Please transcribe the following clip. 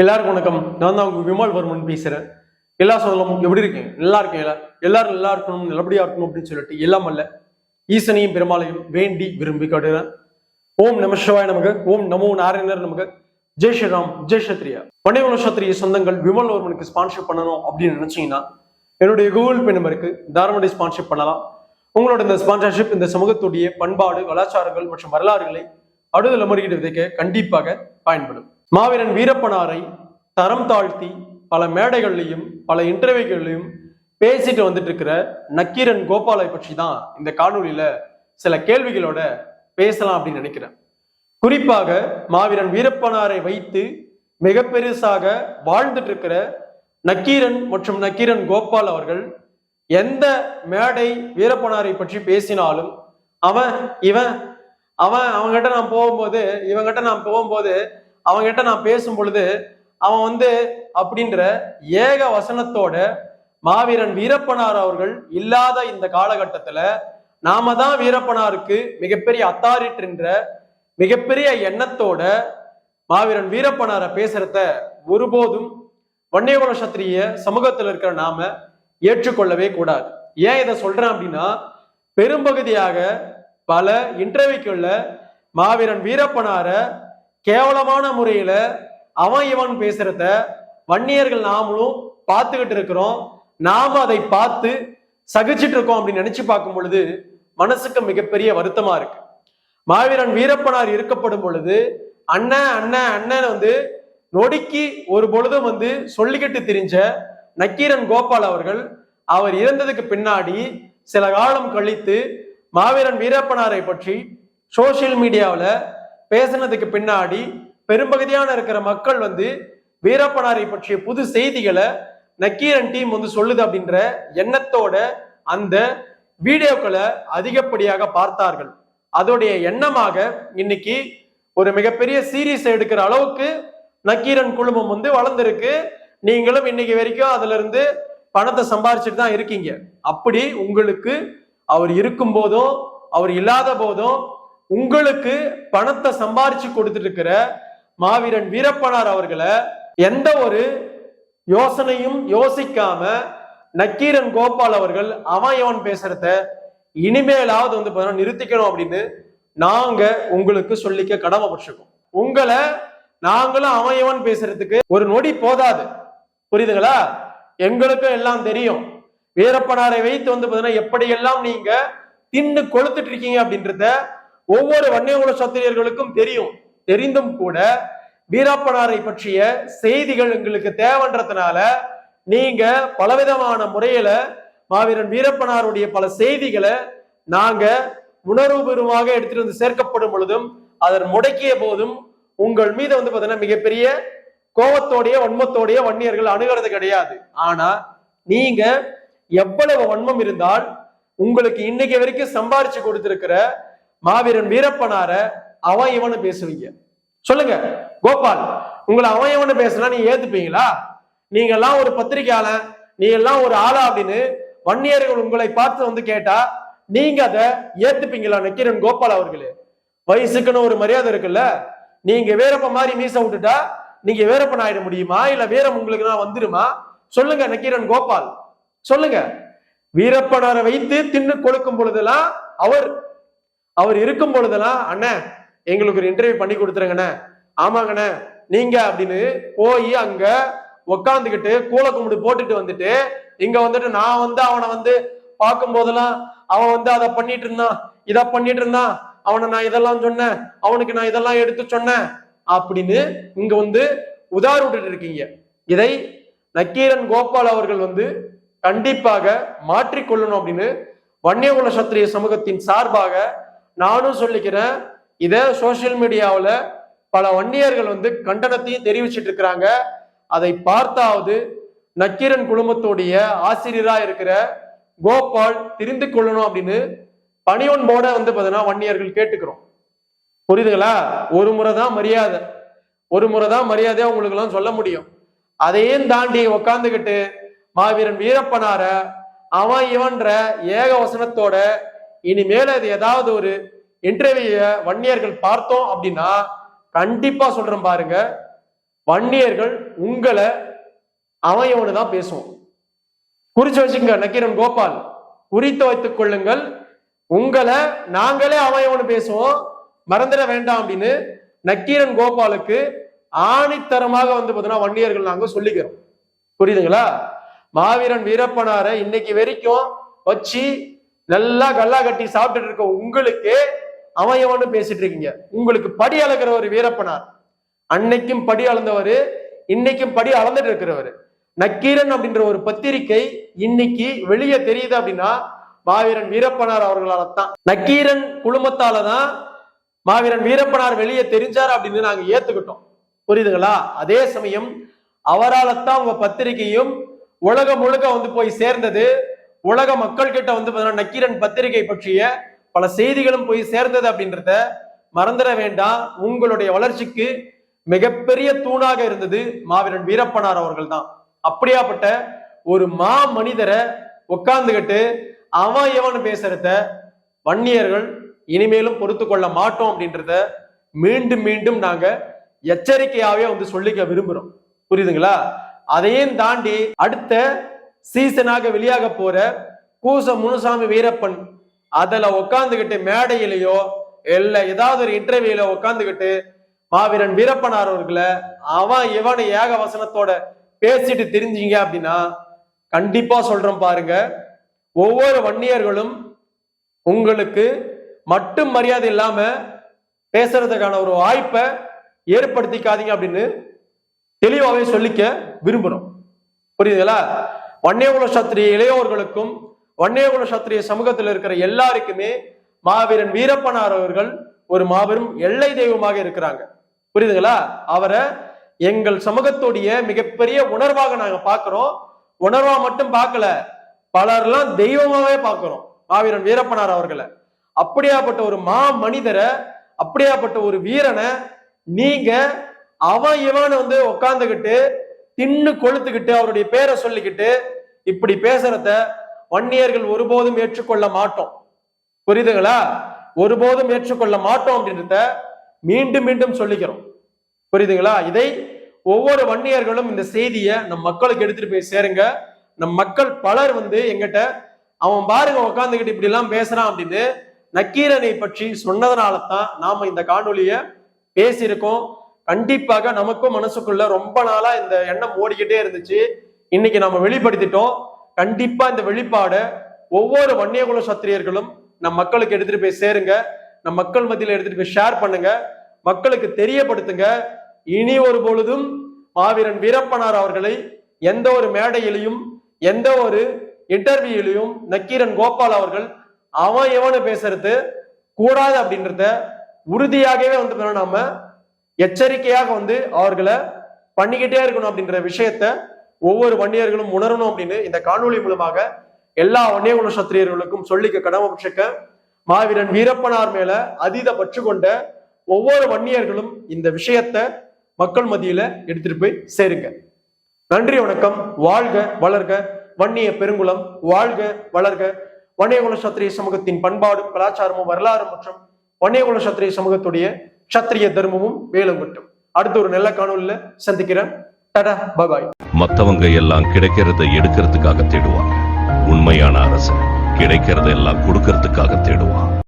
எல்லாருக்கும் வணக்கம். நான் தான் உங்க விமல் வர்மன் பேசுறேன். எல்லா சொல்லமும் எப்படி இருக்கேன் நல்லா இருக்கீங்களா? எல்லாரும் நல்லா இருக்கணும் நல்லபடியா இருக்கணும் அப்படின்னு சொல்லிட்டு எல்லாம் அல்ல. ஈசனையும் பெருமாளையும் வேண்டி விரும்பி காட்டுகிறேன் ஓம் நம சிவாய நமக்கு ஓம் நமோ நாராயணர் நமக்கு ஜெய் ஸ்ரீராம் ஜெய் சத்ரியா வண்டிகுல சத்ரிய சொந்தங்கள் விமல் வர்மனுக்கு ஸ்பான்சர் பண்ணணும் அப்படின்னு நினைச்சீங்கன்னா என்னுடைய கூகுள் பே நம்பருக்கு தாராளமடி ஸ்பான்சர் பண்ணலாம். உங்களோட இந்த ஸ்பான்சர்ஷிப் இந்த சமூகத்துடைய பண்பாடு கலாச்சாரங்கள் மற்றும் வரலாறுகளை அடுதல் முறையீடு விதைக்க கண்டிப்பாக பயன்படும். மாவீரன் வீரப்பனாரை தரம் தாழ்த்தி பல மேடைகள்லையும் பல இன்டர்வியூகள்லையும் பேசிட்டு வந்துட்டு இருக்கிற நக்கீரன் கோபாலை பற்றி தான் இந்த காணொலியில சில கேள்விகளோட பேசலாம் அப்படின்னு நினைக்கிறேன். குறிப்பாக மாவீரன் வீரப்பனாரை வைத்து மிக பெருசாக வாழ்ந்துட்டு இருக்கிற நக்கீரன் மற்றும் நக்கீரன் கோபால் அவர்கள் எந்த மேடை வீரப்பனாரை பற்றி பேசினாலும் அவன் இவன் அவன் அவன்கிட்ட நான் போகும்போது இவங்ககிட்ட நான் போகும்போது அவங்ககிட்ட நான் பேசும் பொழுது அவன் வந்து அப்படின்ற ஏக வசனத்தோட மாவீரன் வீரப்பனார் அவர்கள் இல்லாத இந்த காலகட்டத்துல நாம தான் வீரப்பனாருக்கு மிகப்பெரிய அத்தாரிட்டுன்ற மிகப்பெரிய எண்ணத்தோட மாவீரன் வீரப்பனாரை பேசுறத ஒருபோதும் வன்னியகுல சத்திரிய சமூகத்தில் இருக்கிற நாம ஏற்றுக்கொள்ளவே கூடாது. ஏன் இதை சொல்றேன் அப்படின்னா பெரும்பகுதியாக பல இன்டர்வியூக்கள்ல மாவீரன் வீரப்பனார கேவலமான முறையில அவன் இவன் பேசுறத வன்னியர்கள் நாமளும் பார்த்துக்கிட்டு இருக்கிறோம். நாம அதை பார்த்து சகிச்சிட்டு இருக்கோம் அப்படின்னு நினைச்சு பார்க்கும் பொழுது மனசுக்கு மிகப்பெரிய வருத்தமா இருக்கு. மாவீரன் வீரப்பனார் இருக்கப்படும் பொழுது அண்ணன் அண்ணன் அண்ணன் வந்து நொடிக்கு ஒரு பொழுதும் வந்து சொல்லிக்கிட்டு திரிஞ்ச நக்கீரன் கோபால் அவர்கள் அவர் இறந்ததுக்கு பின்னாடி சில காலம் கழித்து மாவீரன் வீரப்பனாரை பற்றி சோசியல் மீடியாவில் பேசினதுக்கு பின்னாடி பெரும்பகுதியான இருக்கிற மக்கள் வந்து வீரப்பனாரை பற்றிய புது செய்திகளை நக்கீரன் டீம் வந்து சொல்லுது அப்படின்ற எண்ணத்தோட அந்த வீடியோக்களை அதிகப்படியாக பார்த்தார்கள். அதோடைய எண்ணமாக இன்னைக்கு ஒரு மிகப்பெரிய சீரீஸ் எடுக்கிற அளவுக்கு நக்கீரன் குழுமம் வந்து வளர்ந்துருக்கு. நீங்களும் இன்னைக்கு வரைக்கும் அதுல இருந்து பணத்தை சம்பாரிச்சுட்டு தான் இருக்கீங்க. அப்படி உங்களுக்கு அவர் இருக்கும் போதும் அவர் இல்லாத போதும் உங்களுக்கு பணத்தை சம்பாரிச்சு கொடுத்துட்டு இருக்கிற மாவீரன் வீரப்பனார் அவர்களை எந்த ஒரு யோசனையும் யோசிக்காம நக்கீரன் கோபால் அவர்கள் அவன் இவன் பேசுறத இனிமேலாவது வந்து பாத்தீங்கன்னா நிறுத்திக்கணும் அப்படின்னு நாங்க உங்களுக்கு சொல்லிக்க கடமைப்பட்டிருக்கோம். உங்களை நாங்களும் அவன் இவன் பேசுறதுக்கு ஒரு நொடி போதாது. புரியுதுங்களா? எங்களுக்கும் எல்லாம் தெரியும். வீரப்பனாரை வைத்து வந்து பாத்தீங்கன்னா எப்படியெல்லாம் நீங்க தின்னு கொளுத்துட்டு இருக்கீங்க அப்படின்றத ஒவ்வொரு வன்னியகுல சத்திரியர்களுக்கும் தெரியும். தெரிந்தும் கூட வீராப்பனாரை பற்றிய செய்திகள் எங்களுக்கு தேவைன்றதுனால நீங்க பலவிதமான முறையில மாவீரன் வீரப்பனாருடைய பல செய்திகளை நாங்க உணர்வுபூர்வமாக எடுத்துட்டு வந்து சேர்க்கப்படும் பொழுதும் அதன் முடக்கிய போதும் உங்கள் மீது வந்து பாத்தீங்கன்னா மிகப்பெரிய கோபத்தோடைய வன்மத்தோடைய வன்னியர்கள் அணுகிறது கிடையாது. ஆனா நீங்க எவ்வளவு வன்மம் இருந்தால் உங்களுக்கு இன்னைக்கு வரைக்கும் சம்பாரிச்சு கொடுத்திருக்கிற மாவீரன் வீரப்பனார அவன் இவனு பேசுவீங்க. சொல்லுங்க கோபால் உங்களை அவன் இவனு பேசினா நீங்க ஏத்துப்பீங்களா? நீங்க எல்லாம் ஒரு பத்திரிகையாளன் நீ எல்லாம் ஒரு ஆளா அப்படின்னு வன்னியர்கள் உங்களை பார்த்து வந்து கேட்டா நீங்க அதை ஏத்துப்பீங்களா? நக்கீரன் கோபால் அவர்களே. வயசுக்குன்னு ஒரு மரியாதை இருக்குல்ல? நீங்க வீரப்ப மாதிரி மீச விட்டுட்டா நீங்க வீரப்பன் ஆயிட முடியுமா? இல்ல வீரம் உங்களுக்கு தான் வந்துருமா சொல்லுங்க நக்கீரன் கோபால். சொல்லுங்க. வீரப்பனாரை வைத்து தின்னு கொழுக்கும் பொழுதெல்லாம் அவர் அவர் இருக்கும் பொழுதெல்லாம் அண்ணன் எங்களுக்கு ஒரு இன்டர்வியூ பண்ணி கொடுத்துருங்கண்ணே. ஆமாங்கண்ணே நீங்க அப்படின்னு போய் அங்க உக்காந்துக்கிட்டு கூல கும்பிடு போட்டுட்டு வந்துட்டு இங்க வந்துட்டு நான் வந்து அவனை வந்து பார்க்கும் போதெல்லாம் அவன் வந்து அதை பண்ணிட்டு இருந்தான் இதை பண்ணிட்டு இருந்தான் அவனை நான் இதெல்லாம் சொன்னேன் அவனுக்கு நான் இதெல்லாம் எடுத்து சொன்னேன் அப்படின்னு இங்க வந்து உதாரி விட்டுட்டு இருக்கீங்க. இதை நக்கீரன் கோபால் அவர்கள் வந்து கண்டிப்பாக மாற்றிக்கொள்ளணும் அப்படின்னு வன்னியகுல சத்திரிய சமூகத்தின் சார்பாக நானும் சொல்லிக்கிறேன் இதை சோசியல் மீடியாவில் பல வன்னியர்கள் வந்து கண்டனத்தையும் தெரிவிச்சிட்டு இருக்கிறாங்க. அதை பார்த்தாவது நக்கீரன் குழுமத்துடைய ஆசிரியராக இருக்கிற கோபால் தெரிந்து கொள்ளணும் அப்படின்னு பணியொன்போட வந்து பார்த்தீங்கன்னா வன்னியர்கள் கேட்டுக்கிறோம். புரியுதுங்களா? ஒரு முறை தான் மரியாதை. ஒரு முறை தான் மரியாதையா உங்களுக்கு எல்லாம் சொல்ல முடியும். அதையும் தாண்டி உக்காந்துக்கிட்டு மாவீரன் வீரப்பனார அவன் இவன்ற ஏக வசனத்தோட இனிமேல அது ஏதாவது ஒரு இன்டர்வியூ வன்னியர்கள் பார்த்தோம் அப்படின்னா கண்டிப்பா சொல்றேன் பாருங்க. வன்னியர்கள் உங்களை அவன் இவனு தான் பேசுவோம். குறிச்சு வச்சுங்க நக்கீரன் கோபால். குறித்து வைத்துக் கொள்ளுங்கள். உங்களை நாங்களே அவன் இவனு பேசுவோம். மறந்துட வேண்டாம் அப்படின்னு நக்கீரன் கோபாலுக்கு ஆணித்தரமாக வந்து பார்த்தீங்கன்னா வன்னியர்கள் நாங்க சொல்லிக்கிறோம். புரியுதுங்களா? மாவீரன் வீரப்பனாரை இன்னைக்கு வரைக்கும் வச்சு நல்லா கல்லா கட்டி சாப்பிட்டுட்டு இருக்க உங்களுக்கு அவன் பேசிட்டு இருக்கீங்க. உங்களுக்கு படி அளக்கிற ஒரு வீரப்பனார். அன்னைக்கும் படி அளந்தவர் இன்னைக்கும் படி அளந்துட்டு இருக்கிறவர். நக்கீரன் அப்படின்ற ஒரு பத்திரிகை இன்னைக்கு வெளியே தெரியுது அப்படின்னா மாவீரன் வீரப்பனார் அவர்களால தான் நக்கீரன் குழுமத்தால தான் மாவீரன் வீரப்பனார் வெளியே தெரிஞ்சார் அப்படின்னு நாங்க ஏத்துக்கிட்டோம். புரியுதுங்களா? அதே சமயம் அவரால் தான் உங்க பத்திரிகையும் உலகம் முழுக்க வந்து போய் சேர்ந்தது உலக மக்கள் கிட்ட வந்து பாத்தீங்கன்னா நக்கீரன் பத்திரிகை பற்றிய பல செய்திகளும் போய் சேர்ந்தது அப்படின்றத மறந்துட வேண்டாம். உங்களுடைய வளர்ச்சிக்கு மிகப்பெரிய தூணாக இருந்தது மாவீரன் வீரப்பனார் அவர்கள் தான் அப்படியாப்பட்ட ஒரு மா மனிதரை உட்கார்ந்துகிட்டு அவன் எவன் பேசுறத வன்னியர்கள் இனிமேலும் பொறுத்து கொள்ள மாட்டோம் அப்படின்றத மீண்டும் மீண்டும் நாங்க எச்சரிக்கையாவே வந்து சொல்லிக்க விரும்புறோம். புரியுதுங்களா? அதையும் தாண்டி அடுத்த சீசனாக வெளியாக போற கூச முனுசாமி வீரப்பன் அதுல உட்காந்துக்கிட்டு மேடையிலேயோ இல்ல ஏதாவது ஒரு இன்டர்வியூல உட்காந்துக்கிட்டு மாவீரன் வீரப்பனார் அவர்களை அவன் இவன் ஏக வசனத்தோட பேசிட்டு தெரிஞ்சீங்க அப்படின்னா கண்டிப்பா சொல்றேன் பாருங்க. ஒவ்வொரு வன்னியர்களும் உங்களுக்கு மட்டும் மரியாதை இல்லாம பேசுறதுக்கான ஒரு வாய்ப்பை ஏற்படுத்திக்காதீங்க அப்படின்னு தெளிவாகவே சொல்லிக்க விரும்புறோம். புரியுதுங்களா? வன்னியகுல சத்திரிய இளையோர்களுக்கும் வன்னியகுல சத்திரிய சமூகத்தில் இருக்கிற எல்லாருக்குமே மாவீரன் வீரப்பனார் அவர்கள் ஒரு மாபெரும் எல்லை தெய்வமாக இருக்கிறாங்க. புரியுதுங்களா? அவரை எங்கள் சமூகத்துடைய மிகப்பெரிய உணர்வாக நாங்க பாக்குறோம் உணர்வா மட்டும் பார்க்கல பலர்லாம் தெய்வமாவே பார்க்கிறோம் மாவீரன் வீரப்பனார் அவர்களை. அப்படியாப்பட்ட ஒரு மா மனிதரை அப்படியாப்பட்ட ஒரு வீரனை நீங்க அவன் இவன் வந்து உட்காந்துக்கிட்டு தின்னு கொளுத்துக்கிட்டு அவருடைய பேரை சொல்லிக்கிட்டு இப்படி பேசுறத வன்னியர்கள் ஒருபோதும் ஏற்றுக்கொள்ள மாட்டோம். புரியுதுங்களா? ஒருபோதும் ஏற்றுக்கொள்ள மாட்டோம் அப்படின்றத மீண்டும் மீண்டும் சொல்லிக்கிறோம். புரியுதுங்களா? இதை ஒவ்வொரு வன்னியர்களும் இந்த செய்தியை நம் மக்களுக்கு எடுத்துட்டு போய் சேருங்க. நம் மக்கள் பலர் வந்து எங்கிட்ட அவன் பாருங்க உட்காந்துக்கிட்டு இப்படி எல்லாம் பேசுறான் அப்படின்னு நக்கீரனை பற்றி சொன்னதுனால தான் நாம இந்த காணொலிய பேசியிருக்கோம். கண்டிப்பாக நமக்கும் மனசுக்குள்ள ரொம்ப நாளா இந்த எண்ணம் ஓடிக்கிட்டே இருந்துச்சு. இன்னைக்கு நம்ம வெளிப்படுத்திட்டோம். கண்டிப்பா இந்த வெளிப்பாடை ஒவ்வொரு வன்னியகுல சத்திரியர்களும் நம் மக்களுக்கு எடுத்துட்டு போய் சேருங்க. நம் மக்கள் மத்தியில எடுத்துட்டு போய் ஷேர் பண்ணுங்க. மக்களுக்கு தெரியப்படுத்துங்க. இனி ஒரு பொழுதும் மாவீரன் வீரப்பனார் அவர்களை எந்த ஒரு மேடையிலையும் எந்த ஒரு இன்டர்வியூலையும் நக்கீரன் கோபால் அவர்கள் அவன் எவனு பேசுறது கூடாது அப்படின்றத உறுதியாகவே வந்து நாம எச்சரிக்கையாக வந்து அவர்களை பண்ணிக்கிட்டே இருக்கணும் அப்படின்ற விஷயத்த ஒவ்வொரு வன்னியர்களும் உணரணும் அப்படின்னு இந்த காணொளி மூலமாக எல்லா வன்னியகுல சத்திரியர்களுக்கும் சொல்லிக்க கடமைப்பட்டிருக்க மாவீரன் வீரப்பனார் மேல அதீத பற்று கொண்ட ஒவ்வொரு வன்னியர்களும் இந்த விஷயத்த மக்கள் மத்தியில எடுத்துட்டு போய் சேருங்க. நன்றி வணக்கம். வாழ்க வளர்க. வன்னிய பெருங்குளம் வாழ்க வளர்க. வன்னியகுல சத்திரிய சமூகத்தின் பண்பாடு கலாச்சாரமும் வரலாறு மற்றும் வன்னியகுல சத்திரிய சமூகத்துடைய சத்திரிய தர்மமும் வேலும் மட்டும் அடுத்த ஒரு நல்ல காணொலியில சந்திக்கிறேன். டடா பபாய் மத்தவங்க எல்லாம் கிடைக்கிறத எடுக்கிறதுக்காக தேடுவாங்க. உண்மையான அரசு கிடைக்கிறத எல்லாம் கொடுக்கறதுக்காக தேடுவான்.